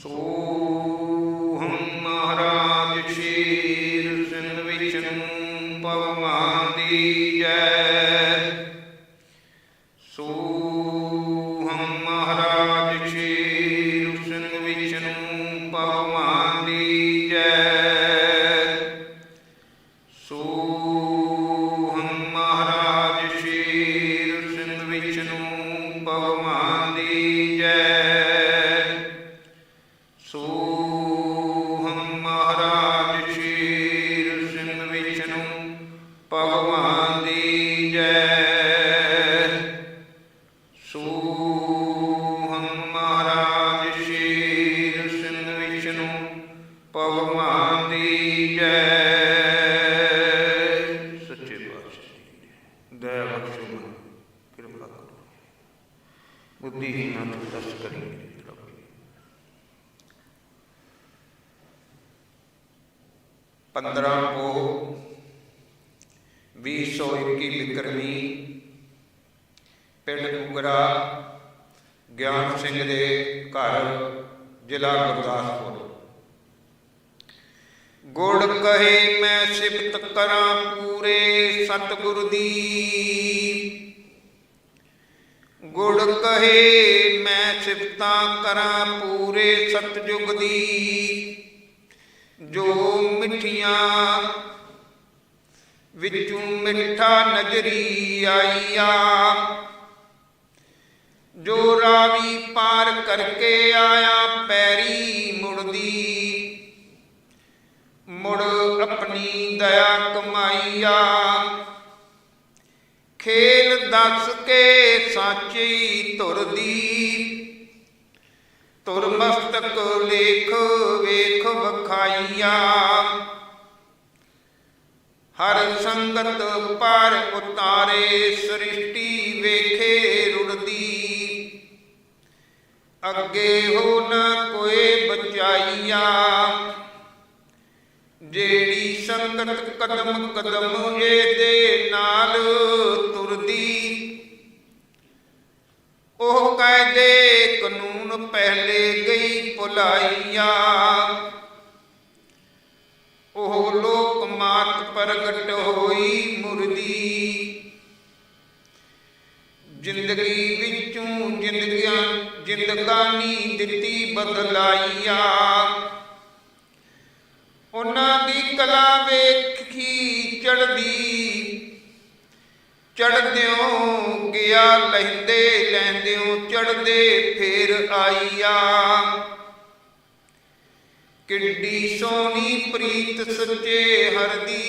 そう。ਬੁੱਧੀਹੀਨਾਂ ਨੂੰ ਦਰਸ ਪੰਦਰਾਂ ਪੋ 2021 ਵਿਕਰਮੀ ਪਿੰਡ ਕੁਗਰਾ ਗਿਆਨ ਸਿੰਘ ਦੇ ਘਰ ਜ਼ਿਲ੍ਹਾ ਗੁਰਦਾਸਪੁਰ ਗੁੜ ਕਹੇ ਮੈਂ ਸਿਫਤ ਕਰਾਂ ਪੂਰੇ ਸਤਿਗੁਰ ਦੀ। ਗੁੜ ਕਹੇ, ਮੈਂ ਸਿਫਤਾਂ ਕਰਾਂ ਪੂਰੇ ਸਤਜੁਗ ਦੀ। ਜੋ ਮਿੱਠੀਆਂ ਵਿੱਚੋਂ ਮਿੱਠਾ ਨਜ਼ਰੀ ਆਈਆ, ਜੋ ਰਾਵੀ ਪਾਰ ਕਰਕੇ ਆਇਆ ਪੈਰੀ ਮੁੜਦੀ। ਮੁੜ ਆਪਣੀ ਦਇਆ ਕਮਾਈਆ ਖੇਲ ਦੱਸ ਕੇ ਸਾਚੀ ਤੁਰਦੀ ਤੁਰ ਮਸਤਕ ਲੇਖ ਵੇਖ ਵਖਾਈਆ। ਹਰ ਸੰਗਤ ਪਰ ਉਤਾਰੇ, ਸ੍ਰਿਸ਼ਟੀ ਵੇਖੇ ਰੁੜਦੀ। ਅੱਗੇ ਹੋ ਨ ਕੋਈ ਬਚਾਈਆ। ਜਿਹੜੀ ਸੰਗਤ ਕਦਮ ਕਦਮ ਇਹਦੇ ਨਾਲ ਤੁਰਦੀ। ਉਹ ਕਾਇਦੇ ਕਾਨੂੰਨ ਪਹਿਲੇ ਗਈ ਭੁਲਾਈਆ। ਉਹ ਲੋਕ ਮਾਤ ਪ੍ਰਗਟ ਹੋਈ ਮੁਰਦੀ। ਜ਼ਿੰਦਗੀ ਵਿੱਚੋਂ ਜ਼ਿੰਦਗੀਆਂ, ਜ਼ਿੰਦਗਾਨੀ ਦਿੱਤੀ ਬਦਲਾਈਆ। ਉਹਨਾਂ ਦੀ ਕਲਾ ਵੇਖੀ ਚੜਦੀ ਚੜਦਿਓ ਗਿਆ ਲੈਂਦੇ ਲੈਂਦਿਓ ਚੜਦੇ ਫੇਰ ਆਈਆ। ਕਿੱਡੀ ਸੋਹਣੀ ਪ੍ਰੀਤ ਸੱਚੇ ਹਰਦੀ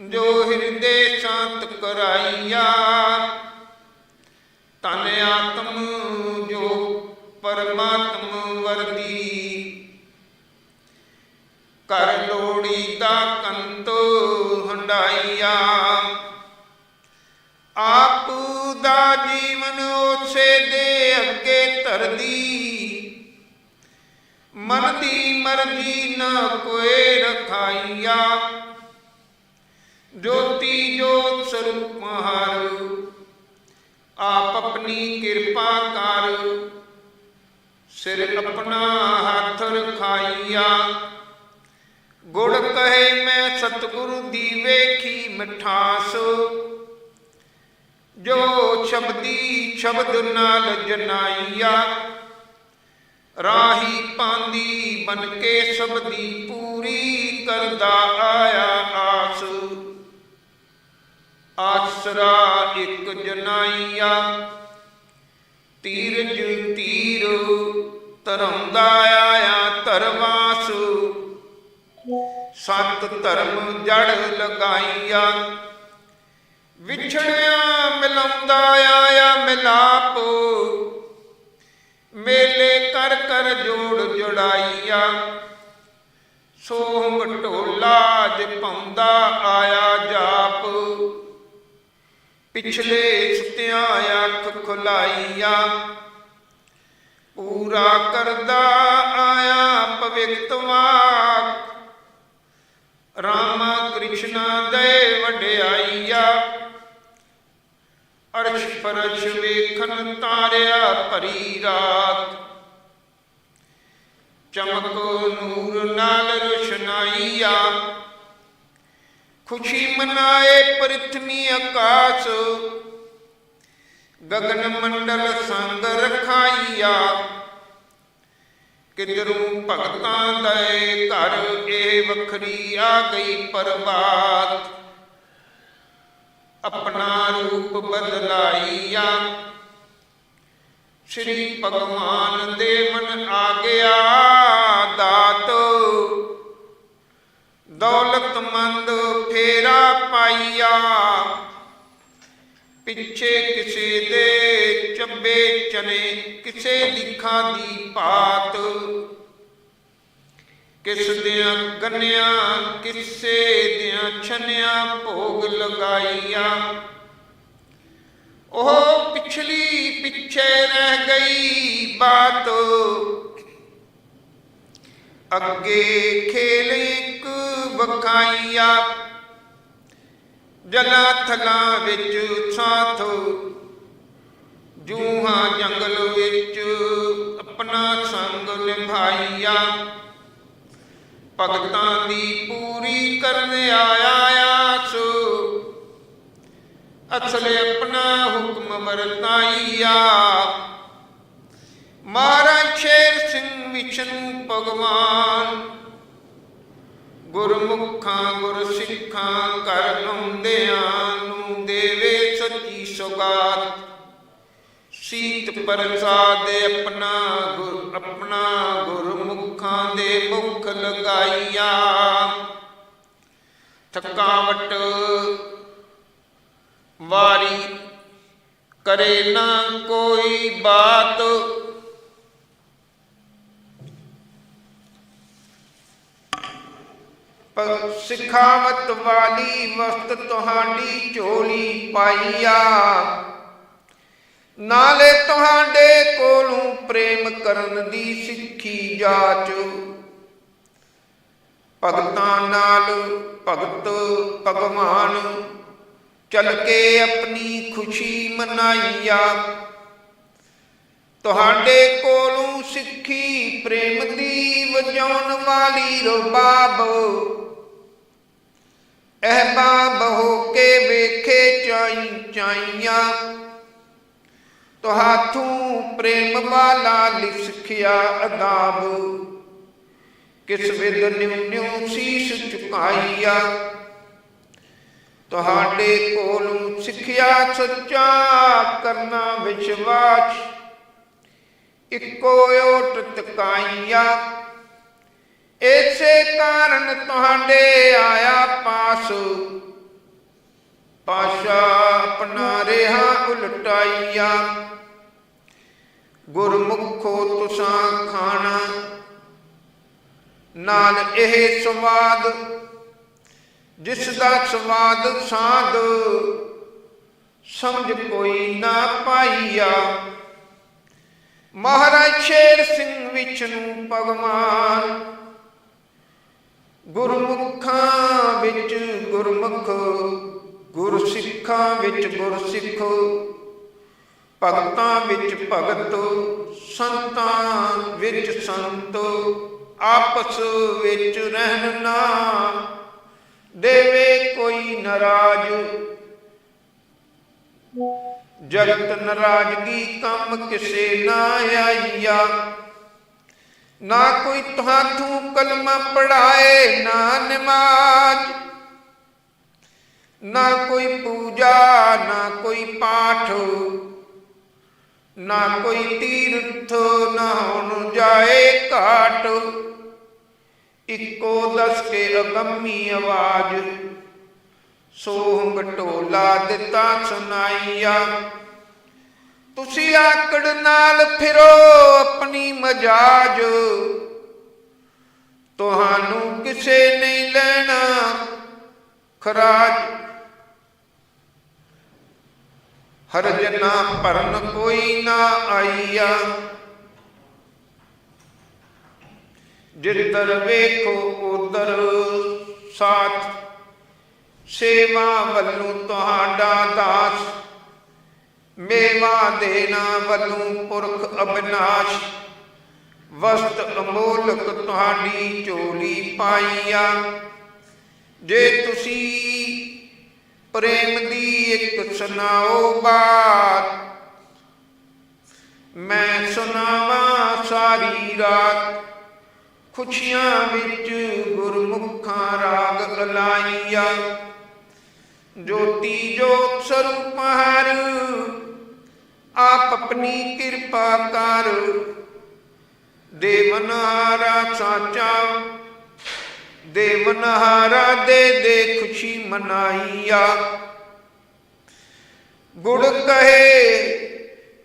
ਜੋ ਹਿਰਦੇ ਸ਼ਾਂਤ ਕਰਾਈਆ। ਤਨ ਆਤਮ ਜੋ ਪਰਮਾਤਮ ਵਰਦੀ ਕਰ ਲੋੜੀ ਦਾ ਕੰਤ ਹੰਡਾਈਆ। ਆਪ ਦਾ ਜੀਵਨ ਉਸੇ ਦੇ ਅੱਗੇ ਧਰਦੀ। ਮਨ ਦੀ ਮਰਜ਼ੀ ਨਾ ਕੋਈ ਰਖਾਈਆ। ਜੋਤੀ ਜੋਤ ਸਰੂਪ ਹਰ। ਆਪ ਆਪਣੀ ਕਿਰਪਾ ਕਰ। ਸਿਰ ਆਪਣਾ ਹੱਥ ਰਖਾਈਆ। ਗੁੜ ਕਹੇ ਮੈਂ ਸਤਿਗੁਰੂ ਦੀ ਵੇਖੀ ਮਿਠਾਸ। ਜੋ ਸ਼ਬਦੀ ਸ਼ਬਦ ਨਾਲ ਜਨਾਈਆ, ਰਾਹੀ ਪਾਂਦੀ ਬਨ ਕੇ ਸਬਦੀ ਪੂਰੀ ਕਰਦਾ ਆਇਆ ਆਸ। ਆਸਰਾ ਇੱਕ ਜਨਾਈਆ, ਤੀਰਜ ਤੀਰ ਧਰਮਦਾ ਆਇਆ ਧਰਵਾ ਸਤ ਧਰਮ ਜੜ ਲਗਾਈਆ। ਵਿਛੜਿਆ ਮਿਲਾਉਂਦਾ ਆਇਆ ਮਿਲਾਪ। ਮੇਲੇ ਕਰ ਕਰ ਜੋੜ ਜੁੜਾਈਆ। ਸੋਹੰਗ ਢੋਲਾ ਜਪਾਉਂਦਾ ਆਇਆ ਜਾਪ। ਪਿਛਲੇ ਸੁਤਿਆਂ ਅੱਖ ਖੁਲਾਈਆ। ਪੂਰਾ ਕਰਦਾ ਆਇਆ ਪਵਿੱਤ ਵਾਕ ਰਾਮਾ ਕ੍ਰਿਸ਼ਨਾ ਦੇ ਵਡਿਆਈਆ। ਅਰਸ਼ ਪਰਸ਼ ਵੇਖਣ ਤਾਰਿਆ ਭਰੀ ਰਾਤ। ਚਮਕ ਨੂਰ ਨਾਲ ਰੋਸ਼ਨਾਈਆ। ਖੁਸ਼ੀ ਮਨਾਏ ਪ੍ਰਿਥਵੀ ਆਕਾਸ਼। ਗਗਨ ਮੰਡਲ ਸੰਗ ਰਖਾਈਆ। ਕਿਦਰੂ ਭਗਤਾਂ ਦੇ ਘਰ ਇਹ ਵੱਖਰੀ ਆ ਗਈ ਪਰਬਾਤ ਆਪਣਾ ਰੂਪ ਬਦਲਾਈਆ। ਸ਼੍ਰੀ ਭਗਵਾਨ ਦੇ ਮਨ ਆ ਗਿਆ ਦਾਤ। ਦੌਲਤਮੰਦ ਫੇਰਾ ਪਾਈਆ। ਪਿੱਛੇ ਕਿਸੇ ਦੇ ਚੱਬੇ ਚਨੇ, ਕਿਸੇ ਲਿਖਾਂ ਦੀ ਪਾਤ। ਕਿਸ ਦਿਆਂ ਗੰਨਿਆਂ, ਕਿਸੇ ਦਿਆਂ ਛਨਿਆਂ ਭੋਗ ਲਗਾਈਆ। ਉਹ ਪਿਛਲੀ ਪਿੱਛੇ ਰਹਿ ਗਈ ਬਾਤ। ਅੱਗੇ ਖੇਲ ਇੱਕ ਵਖਾਈਆ। ਜਲਾ ਥਲਾਂ ਵਿੱਚ ਸਾਥ। ਜੂਹਾਂ ਜੰਗਲ ਵਿੱਚ ਆਪਣਾ ਸੰਗ ਨਿਭਾਈਆ। ਭਗਤਾਂ ਦੀ ਪੂਰੀ ਕਰਨ ਆਇਆ ਆਸ। ਅਸਲ ਆਪਣਾ ਹੁਕਮ ਵਰਤਾਈਆ। ਮਹਾਰਾਜ ਸ਼ੇਰ ਸਿੰਘ ਵਿਸ਼ਨੂੰ ਭਗਵਾਨ ਗੁਰਮੁਖਾਂ ਗੁਰ ਸਿੱਖਾਂ ਕਰ ਆਉਂਦਿਆਂ ਨੂੰ ਦੇਵੇ ਸੱਚੀ ਸੁਗਾਤ। ਸੀਤ ਪ੍ਰਸਾਦ ਆਪਣਾ ਗੁਰ, ਆਪਣਾ ਗੁਰਮੁਖਾਂ ਦੇ ਮੁਖ ਲਗਾਈਆ। ਥਕਾਵਟ ਵਾਰੀ ਕਰੇ ਨਾ ਕੋਈ ਬਾਤ। ਸਿਖਾਵਤ ਵਾਲੀ ਵਸਤ ਤੁਹਾਡੀ ਝੋਲੀ ਪਾਈਆ। ਨਾਲੇ ਤੁਹਾਡੇ ਕੋਲੋਂ ਪ੍ਰੇਮ ਕਰਨ ਦੀ ਸਿੱਖੀ ਜਾਚ। ਭਗਤਾਂ ਨਾਲ ਭਗਤ ਭਗਵਾਨ ਚਲ ਕੇ ਆਪਣੀ ਖੁਸ਼ੀ ਮਨਾਈਆ। ਤੁਹਾਡੇ ਕੋਲੋਂ ਸਿੱਖੀ ਪ੍ਰੇਮ ਦੀ ਵਜਾਉਣ ਵਾਲੀ ਰਬਾਬ ਇਹ ਹੋ ਕੇ ਵੇਖੇ ਚਾਈ ਚਾਈਆਂ। ਤੁਹਾਥੂ ਪ੍ਰੇਮ ਵਾਲਾ ਲਿਖਿਆ ਅਦਾਬ। ਕਿਸ ਵਿਦ ਨਿਉ ਨਿਉ ਸੀਸ ਝੁਕਾਈਆ ਤੁਹਾਡੇ ਕੋਲੋਂ ਸਿੱਖਿਆ ਸੱਚਾ ਕਰਨਾ ਵਿਸ਼ਵਾਸ। ਇੱਕੋ ਓਟ ਤਕਾਈਆ ਇਸੇ ਕਾਰਨ ਤੁਹਾਡੇ ਆਇਆ ਪਾਸ। ਪਾਸ਼ਾ ਆਪਣਾ ਰਿਹਾ ਉਲਟਾਈਆ। ਗੁਰਮੁਖੋ ਤੁਸਾਂ ਖਾਣਾ। ਨਾਲ ਇਹ ਸਵਾਦ, ਜਿਸ ਦਾ ਸਵਾਦ ਸਾਧ, ਸਮਝ ਕੋਈ ਨਾ ਪਾਈਆ। ਮਹਾਰਾਜ ਸ਼ੇਰ ਸਿੰਘ ਵਿਸ਼ਨੂੰ ਭਗਵਾਨ ਗੁਰਮੁਖਾਂ ਵਿੱਚ ਗੁਰਮੁਖ, ਗੁਰ ਸਿੱਖਾਂ ਵਿੱਚ ਗੁਰ ਸਿੱਖ। ਭਗਤਾਂ ਵਿੱਚ ਭਗਤ, ਸੰਤਾਂ ਵਿੱਚ ਸੰਤ। ਆਪਸ ਵਿੱਚ ਰਹਿਣ ਨਾ ਦੇਵੇ ਕੋਈ ਨਰਾਜ। ਜਗਤ ਨਰਾਜਗੀ ਕੰਮ ਕਿਸੇ ਨਾ ਆਈਆ। ਨਾ ਕੋਈ ਤੁਹਾਥੂ ਕਲਮਾ ਪੜਾਏ ਨਾ ਨਮਾਜ਼ ਨਾ ਕੋਈ ਪੂਜਾ, ਨਾ ਕੋਈ ਪਾਠ। ਨਾ ਕੋਈ ਤੀਰਥ, ਨਾ ਹੁਣ ਜਾਏ ਘਾਟ। ਇੱਕੋ ਦਸ ਕੇ ਅਗੰਮੀ ਆਵਾਜ਼। ਸੋਹੰਗ ਢੋਲਾ ਦਿੱਤਾ ਸੁਨਾਈਆ। ਤੁਸੀਂ ਆਕੜ ਨਾਲ ਫਿਰੋ ਆਪਣੀ ਮਜਾਜ। ਤੁਹਾਨੂੰ ਕਿਸੇ ਨਹੀਂ ਲੈਣਾ ਖਰਾਜ। ਹਰ ਜਨਾ ਭਰਨ ਕੋਈ ਨਾ ਆਈਆ। ਜਿੱਧਰ ਵੇਖੋ ਉਧਰ ਸਾਥ। ਸੇਵਾ ਵੱਲੋਂ ਤੁਹਾਡਾ ਦਾਸ। ਮੇਵਾ ਦੇਣਾ ਵੱਲੋਂ ਪੁਰਖ ਅਬਨਾਸ਼, ਵਸਤ ਅਮੋਲਕ ਤੁਹਾਡੀ ਝੋਲੀ ਪਾਈਆ। ਜੇ ਤੁਸੀਂ ਪ੍ਰੇਮ ਦੀ ਇੱਕ ਸੁਣਾਓ ਬਾਤ, ਮੈਂ ਸੁਣਾਵਾਂ ਸਾਰੀ ਰਾਤ। ਖੁਸ਼ੀਆਂ ਵਿੱਚ ਗੁਰਮੁਖਾਂ ਰਾਗ ਅਲਾਈਆ। ਜੋਤੀ ਜੋਤ ਸਰੂਪ ਹਰ ਆਪ ਆਪਣੀ ਕਿਰਪਾ ਕਰ। ਦੇਵਨਾਰਾ ਸਾਚਾ ਦੇਵਨਹਾਰਾ ਦੇ ਦੇ ਖੁਸ਼ੀ ਮਨਾਈਆ। ਗੁੜ ਕਹੇ,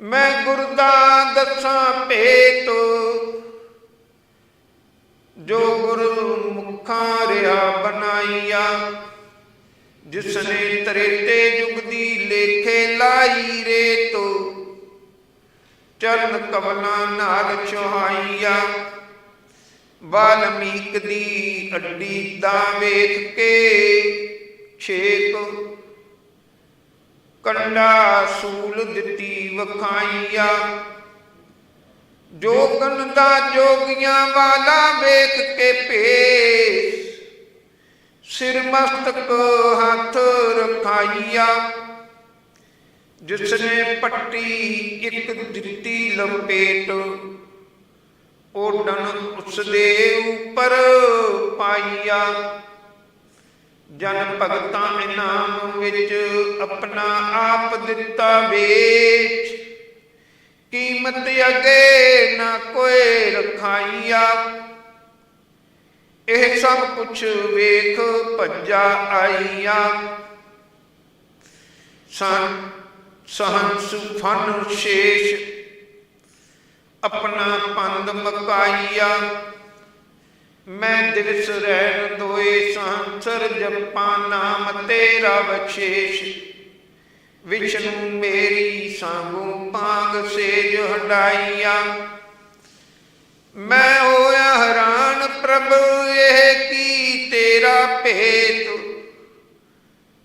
ਮੈਂ ਗੁਰਦਾ ਦੱਸਾਂ ਭੇਤ ਜੋ ਗੁਰੂ ਮੁਖਾਂ ਰਿਆ ਬਣਾਈਆ, ਜਿਸਨੇ ਤਰੇਤੇ ਜੁਗ ਦੀ ਲੇਖੇ ਲਾਈ ਰੇ ਚਰਨ ਕਮਲਾਂ ਨਾਲ ਚੁਹਾਈਆ। ਵਾਲਮੀਕ ਦੀ ਅੱਡੀ ਦਾ ਵੇਖ ਕੇ ਛੇਕ ਕੰਡਾ ਸੂਲ ਦਿੱਤੀ ਵਖਾਈਆ। ਜੋਗਨ ਦਾ ਜੋਗੀਆਂ ਵਾਲਾ ਵੇਖ ਕੇ ਭੇਸ। ਸਿਰ ਮਸਤਕ ਹੱਥ ਰਖਾਈਆ। ਜਿਸ ਨੇ ਪੱਟੀ ਇੱਕ ਦਿੱਤੀ ਲਪੇਟ, ਓਡਣ ਉਸ ਦੇ ਉੱਪਰ ਪਾਈਆ। ਜਨ ਭਗਤਾਂ ਇਨਾਮ ਵਿੱਚ ਆਪਣਾ ਆਪ ਦਿੱਤਾ ਵੇਚ। ਕੀਮਤ ਅਗੇ ਨਾ ਕੋਈ ਰਖਾਈਆ। ਇਹ ਸਭ ਕੁਛ ਵੇਖ ਭੱਜਾ ਆਈਆ। ਸੰ ਸਹਨ ਸੁਫਨ ਸ਼ੇਸ਼। ਆਪਣਾ ਪੰਦ ਮਕਾਈਆ। ਮੈਂ ਦਿਵਸ ਰਹਿਣ ਦੋਏ ਸੰਸਰ ਜਪਾਂ ਨਾਮ ਤੇਰਾ ਬਖਸ਼ੇਸ਼ ਵਿਸ਼ਨੂੰ ਮੇਰੀ ਸਾਂਗੂ ਪਾਂਗ ਸੇਜ ਹੰਡਾਈਆ ਮੈਂ ਹੋਇਆ ਹੈਰਾਨ ਪ੍ਰਭ, ਇਹ ਕੀ ਤੇਰਾ ਭੇਤ?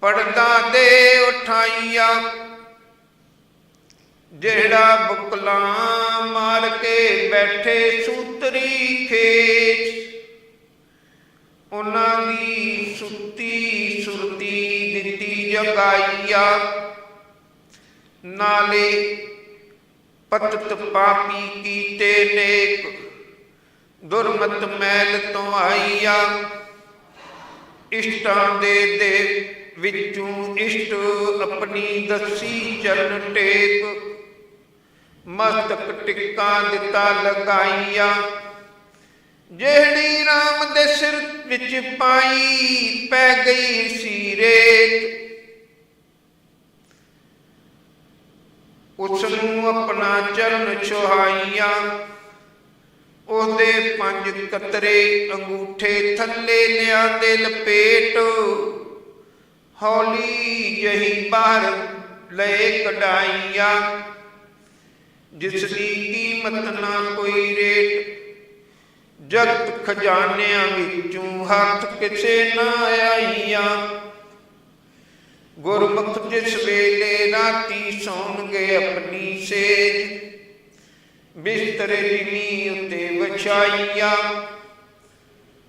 ਪੜਦਾ ਦੇ ਉਠਾਈਆ। ਜਿਹੜਾ ਬੁਕਲਾ ਮਾਰ ਕੇ ਬੈਠੇ ਸੂਤਰੀ ਖੇਚ ਉਹਨਾਂ ਦੀ ਸੁੱਤੀ ਸੁਰਤੀ ਦਿੱਤੀ ਜਗਾਈਆ। ਨਾਲੇ ਪਤਤ ਪਾਪੀ ਕੀਤੇ ਨੇਕ, ਦੁਰਮਤ ਮੈਲ ਤੋਂ ਆਈਆ। ਇਸ਼ਟਾਂ ਦੇ ਦੇ ਵਿੱਚੋਂ ਇਸ਼ਟ ਆਪਣੀ ਦਸੀ ਚਰਨ ਟੇਕ। ਮਸਤਕ ਟਿੱਕਾ ਦਿੱਤਾ ਲਗਾਈਆ। ਜਿਹੜੀ RAM ਦੇ ਸਿਰ ਵਿੱਚ ਪਾਈ ਪੈ ਗਈ ਸੀ ਰੇਤ ਉਸ ਨੂੰ ਆਪਣਾ ਚਰਨ ਛੁਹਾਈਆ। ਉਹਦੇ ਪੰਜ ਕਤਰੇ ਅੰਗੂਠੇ ਥੱਲੇ ਲਿਆਂਦੇ ਲਪੇਟ, ਹੌਲੀ ਜਹੀ ਬਾਹਰ ਲਏ ਕਢਾਈਆ। ਜਿਸ ਦੀ ਕੀਮਤ ਨਾ ਕੋਈ ਰੇਟ। ਜਗਤ ਖਜ਼ਾਨਿਆਂ ਵਿੱਚੋਂ ਹੱਥ ਕਿਸੇ ਨਾ ਆਈਆ। ਗੁਰਮੁਖ ਜਿਸ ਵੇਲੇ ਰਾਤੀ ਸੌਣਗੇ ਆਪਣੀ ਸੇਜ, ਬਿਸਤਰੇ ਦੀ ਉੱਤੇ ਵਿਛਾਈਆ।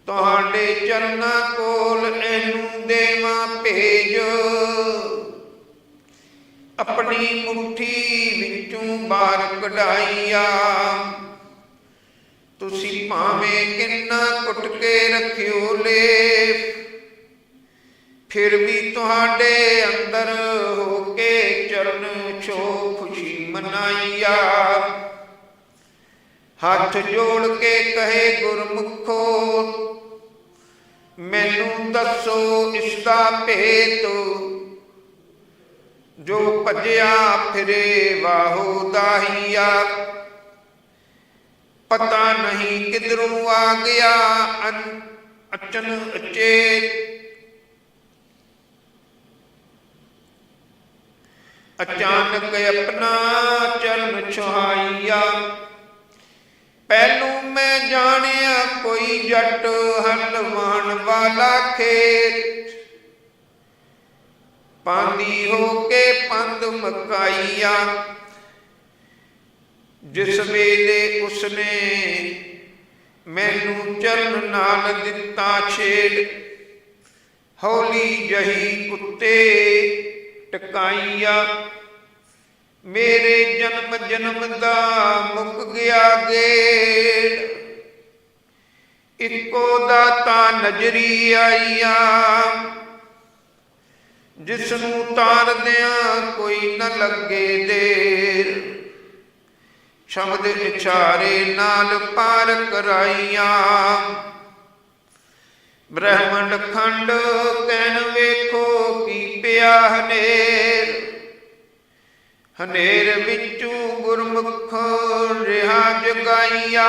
ਤੁਹਾਡੇ ਚਰਨਾਂ ਕੋਲ ਇਹਨੂੰ ਦੇਵਾ ਭੇਜ। ਆਪਣੀ ਮੁਠੀ ਵਿੱਚੋਂ ਬਾਹਰ ਕਢਾਈਆ। ਤੁਸੀਂ ਭਾਵੇਂ ਕਿੰਨਾ ਕੁੱਟ ਕੇ ਰੱਖਿਓ ਲੇਫ ਫਿਰ ਵੀ ਤੁਹਾਡੇ ਅੰਦਰ ਹੋ ਕੇ ਚਰਨ ਛੋ ਖੁਸ਼ੀ ਮਨਾਈਆ। ਹੱਥ ਜੋੜ ਕੇ ਕਹੇ, ਗੁਰਮੁਖੋ, ਮੈਨੂੰ ਦੱਸੋ ਇਸ ਦਾ ਭੇਤ ਜੋ ਭਜਿਆ ਫਿਰੇ ਵਾਹੋ ਦਾਹੀਆ ਪਤਾ ਨਹੀਂ ਕਿਧਰੋਂ ਆ ਗਿਆ ਅਚਨ ਅਚੇਤ। ਅਚਾਨਕ ਆਪਣਾ ਚਰਨ ਛੁਹਾਈਆ ਪਹਿਲੂ ਮੈਂ ਜਾਣਿਆ ਕੋਈ ਜੱਟ ਹਲਵਾਨ ਵਾਲਾ ਖੇਤ। ਪਾਂਦੀ ਹੋ ਕੇ ਪੰਦ ਮਕਾਈਆ। ਜਿਸ ਵੇਲੇ ਉਸਨੇ ਮੈਨੂੰ ਚਰਨ ਨਾਲ ਦਿੱਤਾ ਛੇੜ, ਹੌਲੀ ਜਹੀ ਕੁੱਤੇ ਟਕਾਈਆ। ਮੇਰੇ ਜਨਮ ਜਨਮ ਦਾ ਮੁੱਕ ਗਿਆ ਗੇੜ। ਇੱਕੋ ਦਾਤਾ ਨਜ਼ਰੀ ਆਈਆ। ਜਿਸ ਨੂੰ ਤਾਰਦਿਆਂ ਕੋਈ ਨ ਲੱਗੇ ਦੇਰ। ਸ਼ਬਦ ਇਛਾਰੇ ਨਾਲ ਪਾਰ ਕਰਾਈਆਂ। ਬ੍ਰਹਮੰਡ ਖੰਡ ਕਹਿਣ ਵੇਖੋ ਕੀ ਪਿਆ ਹਨੇਰ। ਹਨੇਰ ਵਿੱਚੋਂ ਗੁਰਮੁਖ ਰਿਹਾ ਜਗਾਈਆ।